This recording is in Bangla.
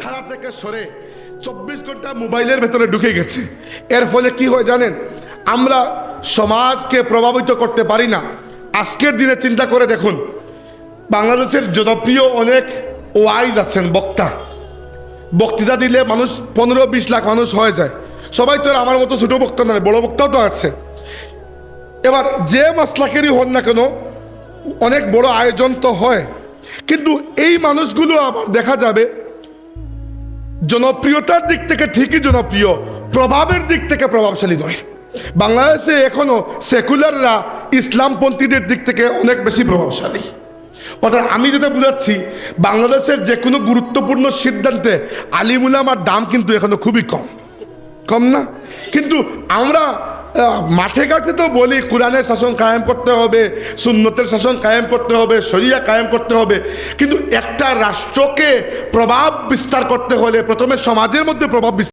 ধারা থেকে সরে চব্বিশ ঘণ্টা মোবাইলের ভেতরে ঢুকে গেছে। এর ফলে কি হয় জানেন? আমরা সমাজকে প্রভাবিত করতে পারি না। আজকের দিনে চিন্তা করে দেখুন, বাংলাদেশের জনপ্রিয় অনেক ওয়াইজ আছেন বক্তা। বক্তৃতা দিলে মানুষ পনেরো, বিশ লাখ মানুষ হয়ে যায়। সবাই তো আমার মতো ছোটো বক্তা নয়, বড় বক্তাও তো আছে। এবার যে মাসলাকেরই হন না কেন, অনেক বড় আয়োজন তো হয়। কিন্তু এই মানুষগুলো আবার দেখা যাবে জনপ্রিয়তার দিক থেকে ঠিকই জনপ্রিয়, প্রভাবের দিক থেকে প্রভাবশালী নয়। বাংলাদেশে এখনও সেকুলাররা ইসলামপন্থীদের দিক থেকে অনেক বেশি প্রভাবশালী। অর্থাৎ আমি যেটা বুঝাচ্ছি, বাংলাদেশের যে কোনো গুরুত্বপূর্ণ সিদ্ধান্তে আলিমুলামার দাম কিন্তু এখনও খুবই কম। কম না? কিন্তু আমরা মাঠে ঘাটে তো বলি, কোরআনের শাসন কায়েম করতে হবে, সুন্নতের শাসন কায়েম করতে হবে, শরিয়া কায়েম করতে হবে। কিন্তু একটা রাষ্ট্রকে প্রভাব বিস্তার করতে হলে, প্রথমে সমাজের মধ্যে প্রভাব বিস্তার